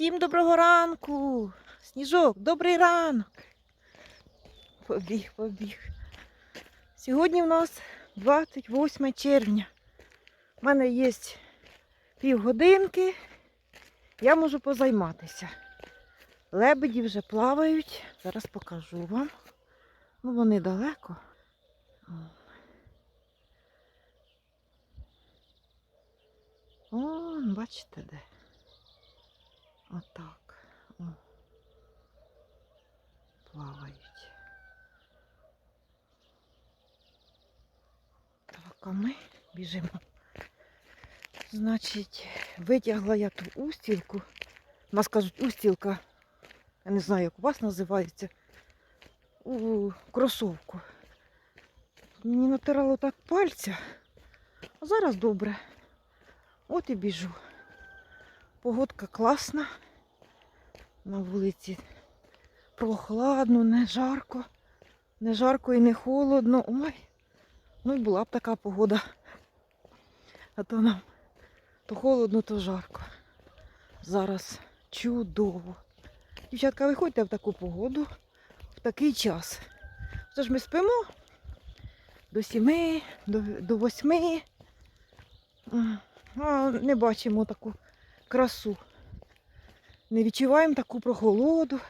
Всім доброго ранку. Сніжок, добрий ранок. Побіг, побіг. Сьогодні у нас 28 червня. У мене є півгодинки. Я можу позайматися. Лебеді вже плавають. Зараз покажу вам. Ну, вони далеко. О. Бачите де? Отак. О. Плавають. Так, а ми біжимо. Значить, витягла я ту устілку. У нас кажуть устілка. Я не знаю, як у вас називається. У кросовку. Мені натирало так пальця. А зараз добре. От і біжу. Погодка класна. На вулиці прохладно, не жарко. Не жарко і не холодно. Ой, ну і була б така погода. А то нам то холодно, то жарко. Зараз чудово. Дівчатка, виходьте в таку погоду, в такий час. Це ж ми спимо до сіми, до, до восьми. А не бачимо таку красу. Не відчуваємо таку прохолоду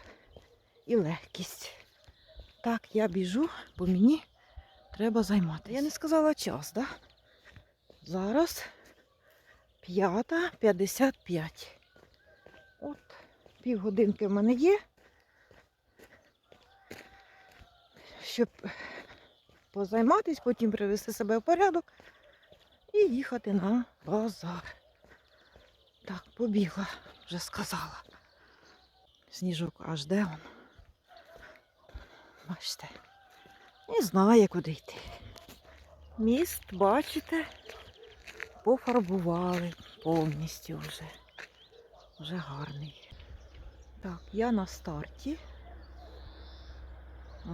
і легкість. Так, я біжу, бо мені треба займатися. Я не сказала час, так? Да? Зараз 5.55. От, півгодинки в мене є. Щоб позайматися, потім привести себе в порядок і їхати на базар. Так, побігла, вже сказала. Сніжок аж де он. Бачите. Не знає, куди йти. Міст, бачите, пофарбували повністю вже. Вже гарний. Так, я на старті.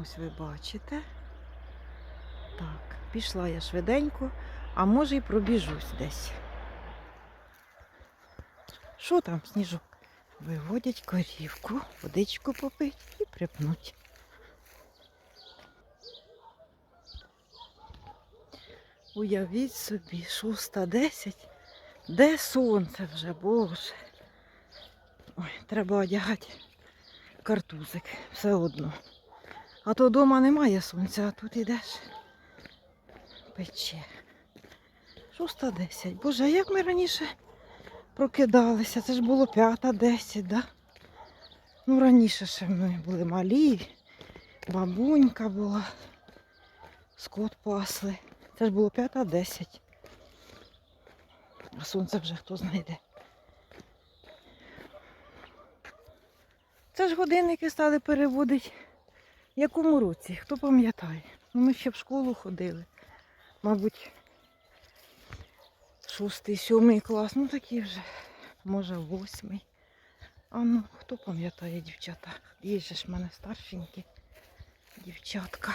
Ось ви бачите. Так, пішла я швиденько, а може й пробіжусь десь. Що там, сніжок? Виводять корівку, водичку попить і припнуть. Уявіть собі, шоста десять. Де сонце вже, боже. Ой, треба одягати картузик, все одно. А то вдома немає сонця, а тут ідеш. Пече. Шоста десять. Боже, а як ми раніше прокидалися? Це ж було п'ята десять, да? Ну, раніше ще ми були малі, бабунька була, скот пасли. Це ж було п'ята десять. А сонце вже хто знайде. Це ж годинники стали переводити. В якому році? Хто пам'ятає? Ну, ми ще в школу ходили. Мабуть, шостий, сьомий клас, ну такі вже, може, восьмий. А ну, хто пам'ятає, дівчата? Є ж в мене старшенькі дівчатка.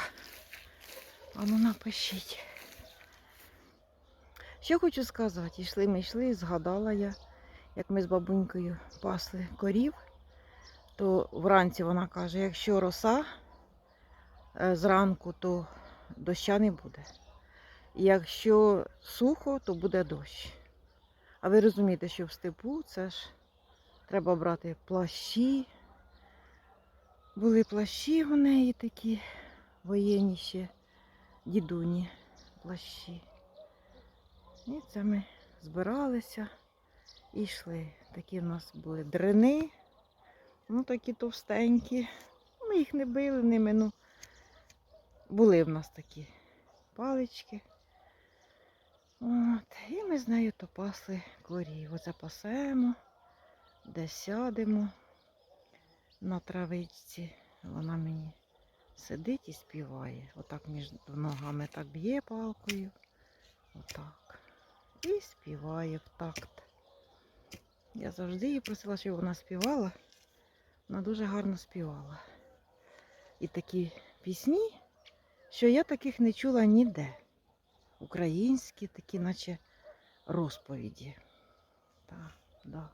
А ну напишіть. Що хочу сказати, йшли ми йшли, згадала я, як ми з бабунькою пасли корів, то вранці вона каже, якщо роса е, зранку, то доща не буде. Якщо сухо, то буде дощ. А ви розумієте, що в степу це ж треба брати плащі. Були плащі у неї такі воєнні ще дідуні плащі. І це ми збиралися і йшли. Такі в нас були дрини, ну такі товстенькі. Ми їх не били ними, ну були в нас такі палички. От, І ми з нею то пасли корів. Оце пасемо, десь сядемо на травичці. Вона мені сидить і співає. Отак між ногами так б'є палкою. Отак. І співає в такт. Я завжди її просила, щоб вона співала. Вона дуже гарно співала. І такі пісні, що я таких не чула ніде. Українські, такі, наче розповіді. Так, да.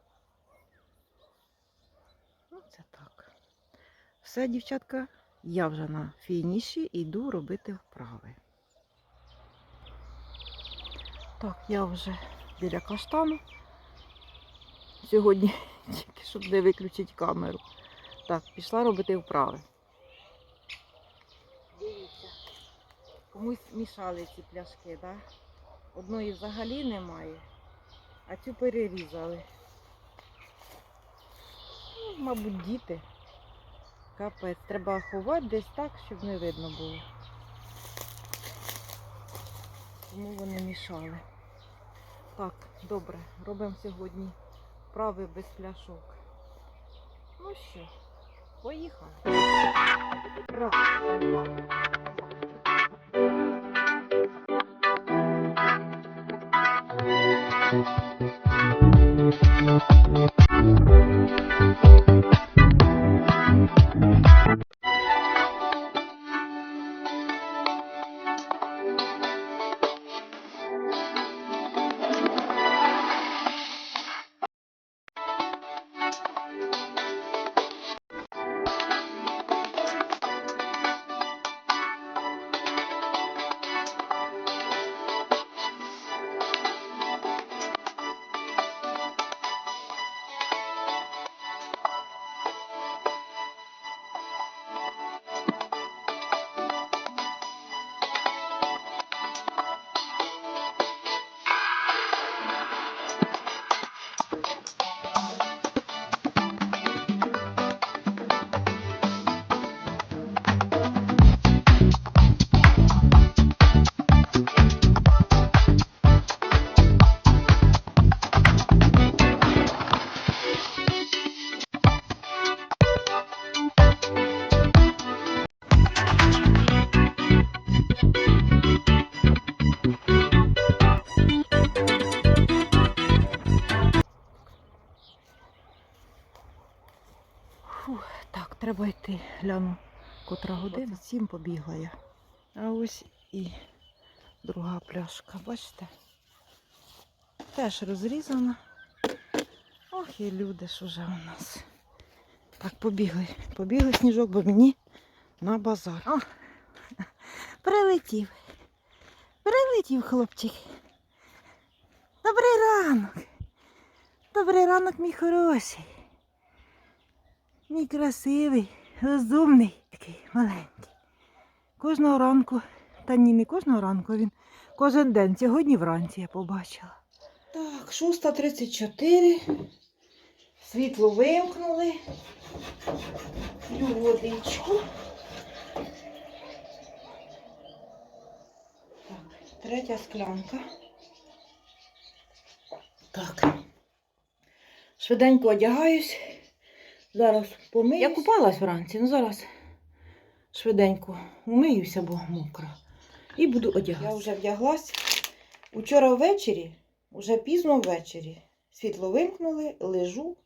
Ну, це так. Все, дівчатка, я вже на фініші йду робити вправи. Так, я вже біля каштану. Сьогодні тільки щоб не виключити камеру. Так, пішла робити вправи. Комусь мішали ці пляшки, так? Одної взагалі немає, а цю перерізали. Ну, мабуть, діти. Капець, треба ховати десь так, щоб не видно було. Тому вони мішали. Так, добре, робимо сьогодні вправи без пляшок. Ну що, поїхали. Раз. Фух, треба йти. Гляну, котра година. Сім побігла я. А ось і друга пляшка, бачите? Теж розрізана. Ох, і люди ж уже у нас. Так, побігли. Побігли сніжок, бо мені на базар. О, прилетів. Прилетів хлопчик. Добрий ранок. Добрий ранок, мій хороший. Мій красивий, розумний, такий маленький. Кожного ранку, та ні, не кожного ранку, він кожен день. Сьогодні вранці я побачила. Так, 6.34. Світло вимкнули. П'ю водичку. Так, третя склянка. Так. Швиденько одягаюсь. Зараз помиюсь. Я купалась вранці, ну зараз швиденько умиюся, бо мокра. І буду одягатися. Я вже вдяглась. Учора ввечері, вже пізно ввечері, світло вимкнули, лежу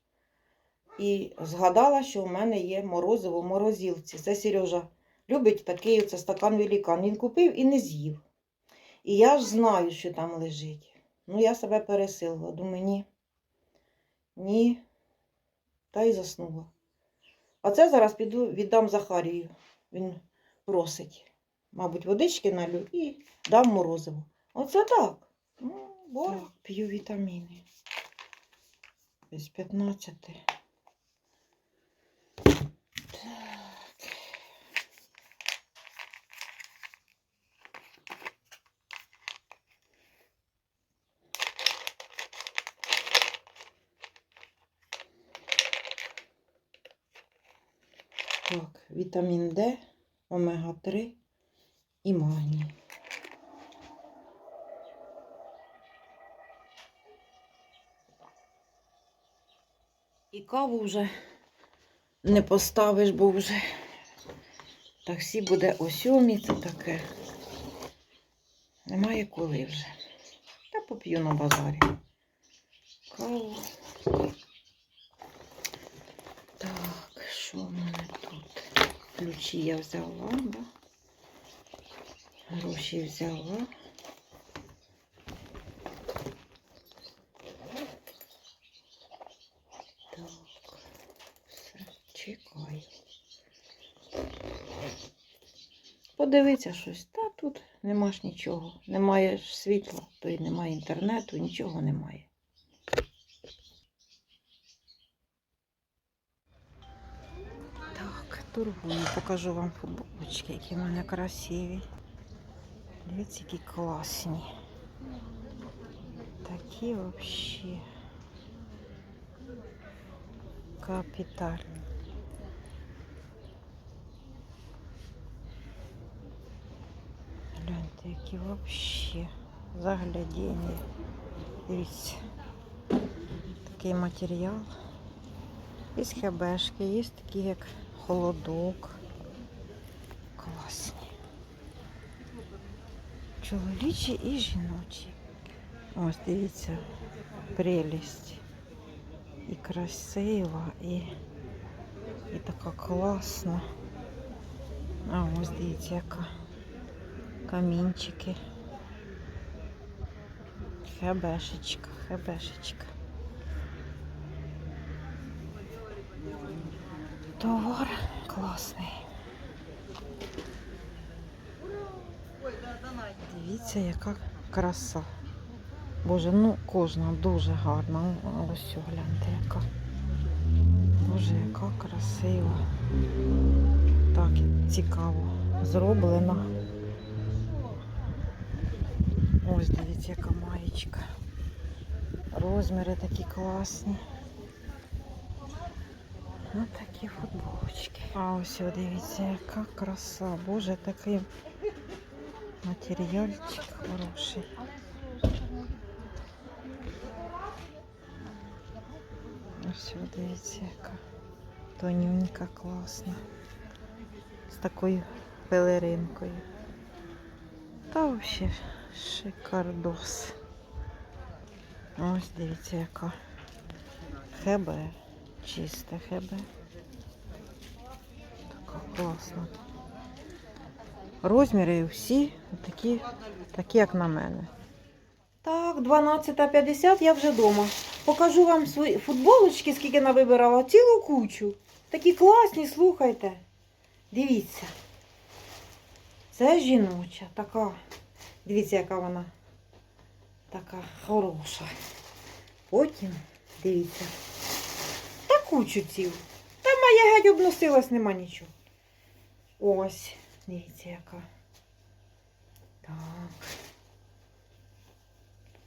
і згадала, що у мене є морозиво в морозилці. Це Сережа любить такий оце стакан великан. Він купив і не з'їв. І я ж знаю, що там лежить. Ну, я себе пересилила. Думаю, ні. Ні. Та й заснула. А це зараз піду віддам Захарію. Він просить. Мабуть, водички налю і дам морозиво. Оце так. Ну, бо п'ю вітаміни. Десь 15. Так. Так, вітамін Д, омега-3 і магній. І каву вже не поставиш, бо вже таксі буде о сьомій, це таке. Немає коли вже. Та поп'ю на базарі. Каву. Так, що в мене тут? Ключі я взяла, да? Гроші взяла. Так, все. Чекай. Подивиться щось. Та тут нема ж нічого. Немає світла, то й немає інтернету, нічого немає. Так, торгую, покажу вам футболочки, які в мене красиві. Дивіться, які класні. Такі взагалі. Капітальні. Гляньте, які взагалі заглядіння. Дивіться. Такий матеріал. Є хебешки, є такі як холодок. Класні. Чоловічі і жіночі. Ось дивіться, прелість. І красива, і, і така класна. А ось дивіться, яка камінчики. Хебешечка, хебешечка. Товар класний. Дивіться, яка краса. Боже, ну кожна дуже гарна. Ось гляньте, яка. Боже, яка красива. Так цікаво зроблена. Ось дивіться, яка маєчка. Розміри такі класні. Ось такі футболочки. А ось дивіться, яка краса. Боже, такий матеріальчик хороший. Ось дивіться, яка тонюнька, класна. З такою пелеринкою. Та взагалі шикардос. Ось дивіться, яка хебе. Чисте хебе. Така класна. Розміри всі такі, такі, як на мене. Так, 12.50 я вже вдома. Покажу вам свої футболочки, скільки навибирала, цілу кучу. Такі класні, слухайте. Дивіться. Це жіноча, така. Дивіться, яка вона така хороша. Потім, дивіться, кучу цілу. Та моя геть обносилась, нема нічого. Ось, дивіться, яка. Так.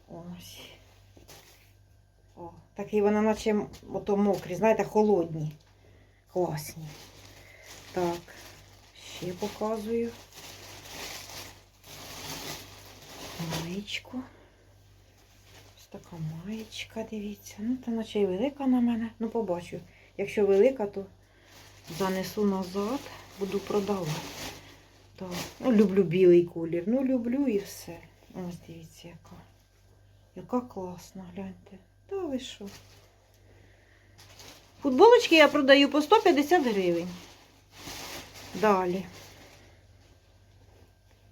Ось. О, такий вона наче ото мокрі, знаєте, холодні. Класні. Так, ще показую. Маєчку. Така маєчка, дивіться. Ну, та наче і велика на мене. Ну, побачу. Якщо велика, то занесу назад, буду продавати. Так. Ну, люблю білий колір. Ну, люблю і все. Ось дивіться, яка. Яка класна, гляньте. Та ви що? Футболочки я продаю по 150 гривень. Далі.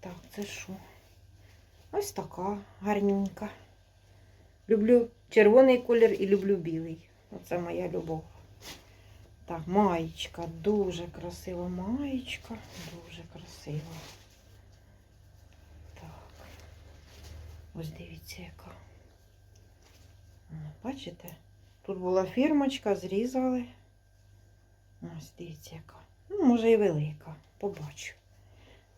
Так, це що? Ось така гарненька. Люблю червоний колір і люблю білий. Оце моя любов. Так, маєчка, дуже красива маєчка. Дуже красива. Так. Ось дивіться, яка. Бачите? Тут була фірмочка, зрізали. Ось дивіться, яка. Ну, може і велика. Побачу.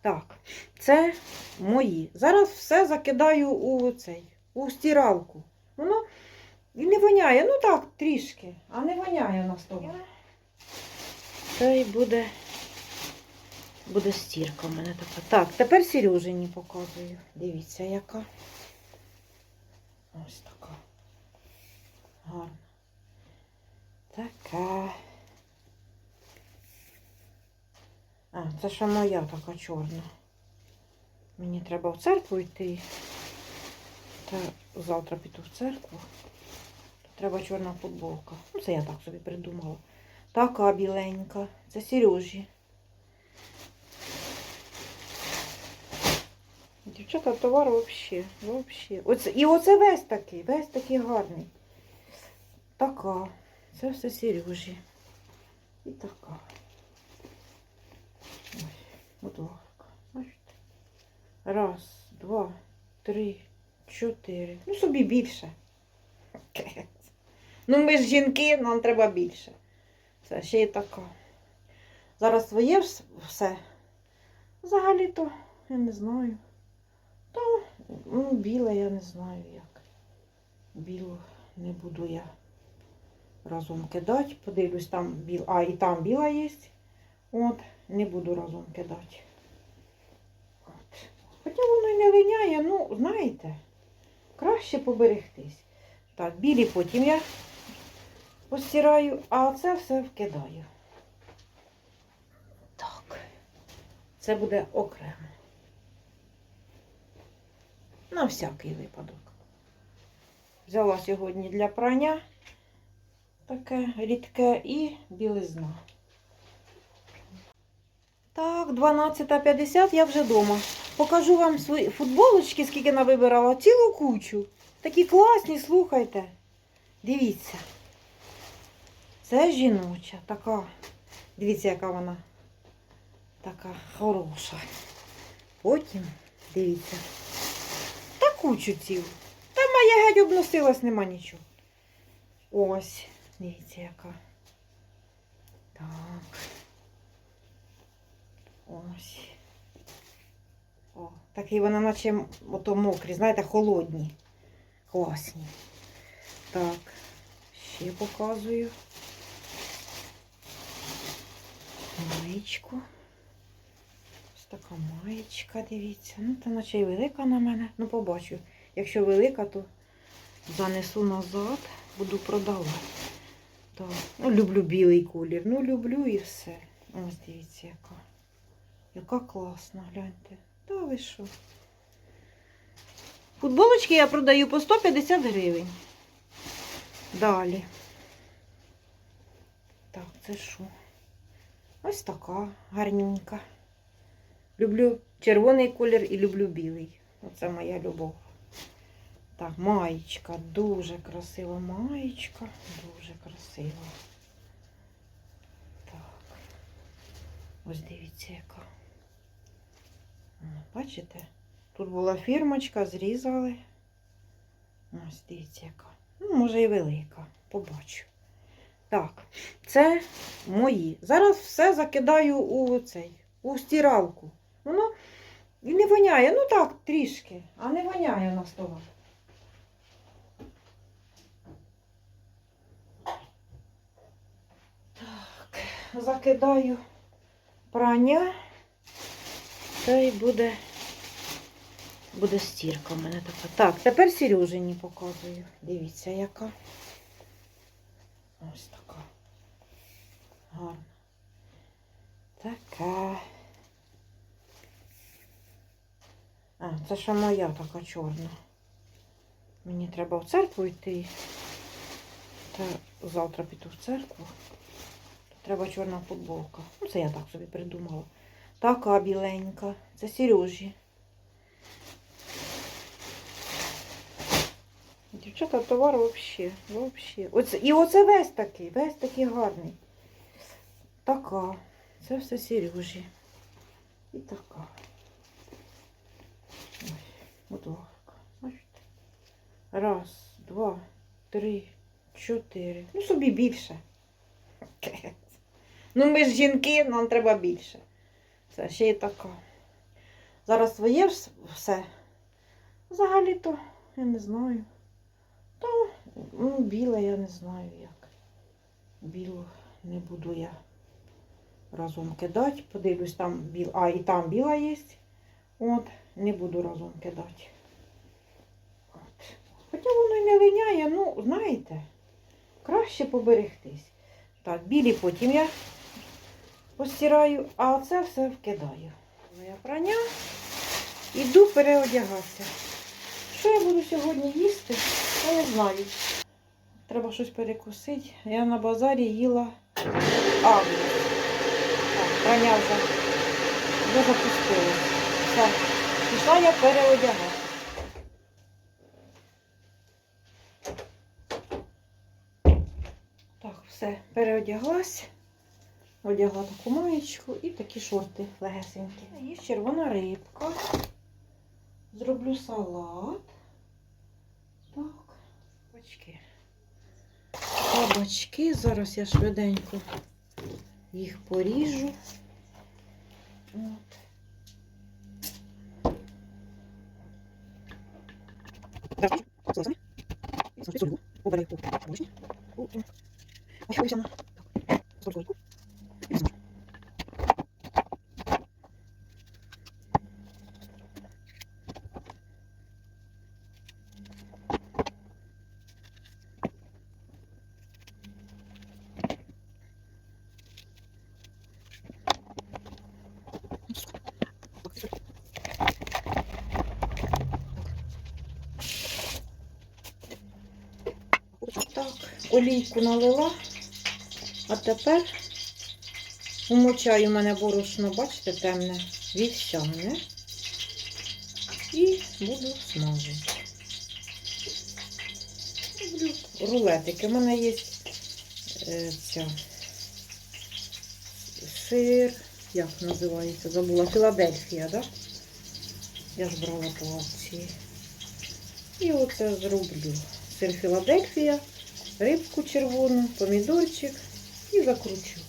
Так, це мої. Зараз все закидаю у цей, у стиралку. Воно і не воняє, ну так, трішки, а не воняє на столі. Це і буде, буде стірка у мене така. Так, тепер Сережині показую. Дивіться, яка. Ось така. Гарна. Така. А, це ще моя така чорна. Мені треба в церкву йти. Та завтра піду в церкву. Треба чорна футболка. Ну, це я так собі придумала. Така біленька. Це Сережі. Дівчата, товар взагалі. Вообще. Оце, і оце весь такий, весь такий гарний. Така. Це все Сережі. І така. Ось, будь ласка. Раз, два, три, чотири. Ну, собі більше. Ну, ми ж жінки, нам треба більше. Це ще й така. Зараз своє все. Взагалі-то, я не знаю. Та, ну, біле, я не знаю як. Білу не буду я разом кидати. Подивлюсь, там біл. А, і там біла є. От, не буду разом кидати. От. Хоча воно й не линяє, ну, знаєте, краще поберегтись. Так, білі потім я постираю, а це все вкидаю. Так. Це буде окремо. На всякий випадок. Взяла сьогодні для прання таке рідке і білизна. Так, 12.50 я вже вдома. Покажу вам свої футболочки, скільки навибирала, цілу кучу. Такі класні, слухайте. Дивіться. Це жіноча, така. Дивіться, яка вона така хороша. Потім, дивіться, та кучу цілу. Та моя геть обносилась, нема нічого. Ось, дивіться, яка. Так. Ось. Такий вона наче ото мокрі, знаєте, холодні. Класні. Так, ще показую. Маєчку. Ось така маєчка, дивіться. Ну, та наче й велика на мене. Ну, побачу. Якщо велика, то занесу назад, буду продавати. Так. Ну, люблю білий колір. Ну, люблю і все. Ось дивіться, яка. Яка класна, гляньте. Та ви що? Футболочки я продаю по 150 гривень. Далі. Так, це що? Ось така гарненька. Люблю червоний колір і люблю білий. Оце моя любов. Так, маєчка, дуже красива маєчка. Дуже красива. Так. Ось дивіться, яка. Бачите? Тут була фірмочка, зрізали. Ось дивіться, яка. Ну, може і велика. Побачу. Так, це мої. Зараз все закидаю у цей, у стиралку. Воно і не воняє. Ну так, трішки, а не воняє на столах. Так, закидаю прання. Та й буде, буде стірка в мене така. Так, тепер Сережині показую. Дивіться, яка. Ось така. Гарна. Така. А, це ще моя така чорна. Мені треба в церкву йти. Та завтра піду в церкву. Треба чорна футболка. Ну, це я так собі придумала. Така біленька. Це Сережі. Дівчата, товар вообще, вообще. Оце, і оце весь такий, весь такий гарний. Така. Це все Сережі. І така. Ось, ласка. Бачите? Раз, два, три, чотири. Ну, собі більше. Ну, ми ж жінки, нам треба більше. Це ще й така. Зараз своє все. Взагалі-то, я не знаю. Та, ну, біле, я не знаю як. Білу не буду я разом кидати. Подивлюсь, там біл. А, і там біла є. От, не буду разом кидати. От. Хоча воно й не линяє, ну, знаєте, краще поберегтись. Так, білі потім я постираю, а це все вкидаю. Моє прання. Іду переодягатися. Що я буду сьогодні їсти? Я не знаю. Треба щось перекусити. Я на базарі їла. Так, прання вже, вже запустила. Так, пішла я переодягатися. Так, все, переодяглась. Одягла таку маєчку і такі шорти легесенькі. Є червона рибка. Зроблю салат. Так, кабачки. Кабачки. Зараз я швиденько їх поріжу. От. Давай, класно. Смотри. Убирай по побочне. Ой, ой, олійку налила, а тепер умочаю мене борошно, бачите, темне, вівсяне. І буду смажити. Роблю рулетики. У мене є е, ця сир, як називається, забула, Філадельфія, так? Я ж брала по акції. І оце зроблю. Сир Філадельфія, рибку червону, помідорчик і закручу.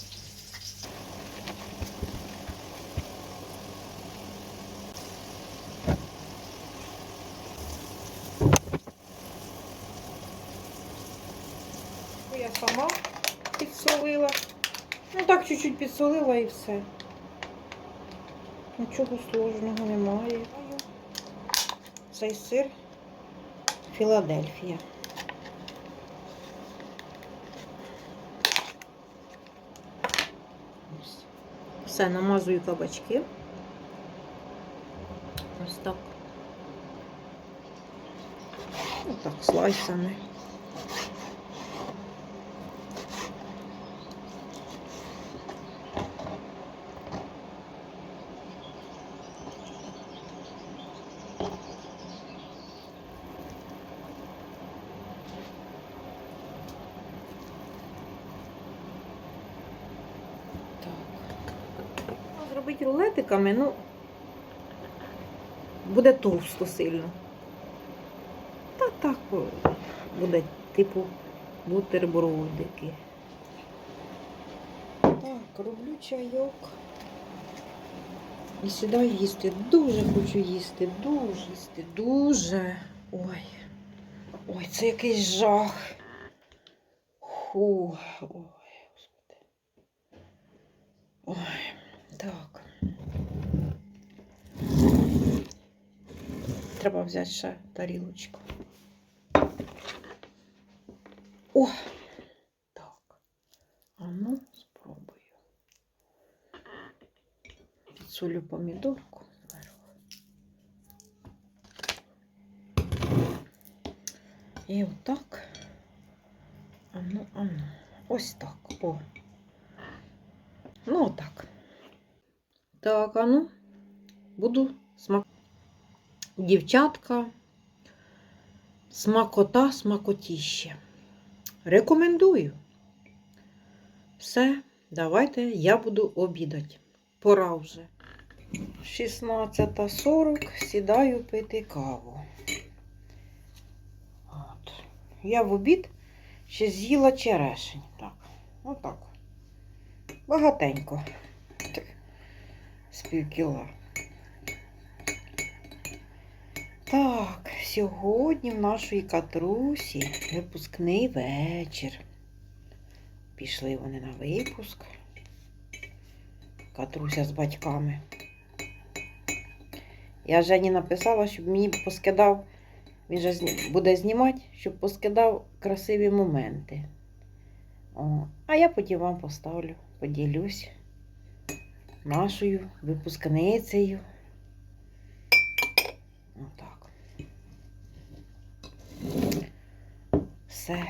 Я сама підсолила. Ну так чуть-чуть підсолила і все. Нічого сложного немає. Цей сир Філадельфія. Все, намазую кабачки. Ось так. Ось так, слайсами. Так. Ну, Зробити ну, буде товсто сильно. Та так буде, типу, бутербродики. Так, роблю чайок. І сідаю їсти. Дуже хочу їсти, дуже їсти, дуже. Ой. Ой, це якийсь жах. Фу. Ой, господи. Ой, так. Треба взяти ще тарілочку. О! Так. А ну, спробую. Підсолю помідорку зверху. І отак. А ну, а ну. Ось так. О. Ну, отак. Так, а ну, буду смак. Дівчатка, смакота, смакотіще. Рекомендую. Все, давайте я буду обідати. Пора вже. 16.40 сідаю пити каву. От. Я в обід ще з'їла черешень. Так, отак. Багатенько. З пів кіла. Так, сьогодні в нашої катрусі випускний вечір. Пішли вони на випуск. Катруся з батьками. Я Жені написала, щоб мені поскидав, він же буде знімати, щоб поскидав красиві моменти. О, а я потім вам поставлю, поділюсь нашою випускницею. Отак. Все.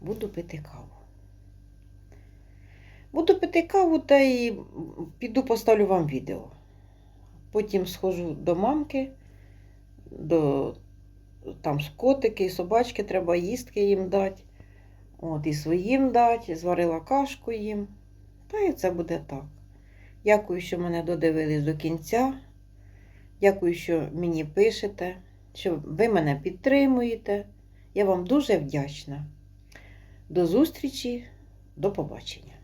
Буду пити каву. Буду пити каву та й піду поставлю вам відео. Потім схожу до мамки, до там котики, і собачки, треба їстки їм дати. От, і своїм дати, зварила кашку їм. Та і це буде так. Дякую, що мене додивились до кінця. Дякую, що мені пишете, що ви мене підтримуєте. Я вам дуже вдячна. До зустрічі, до побачення.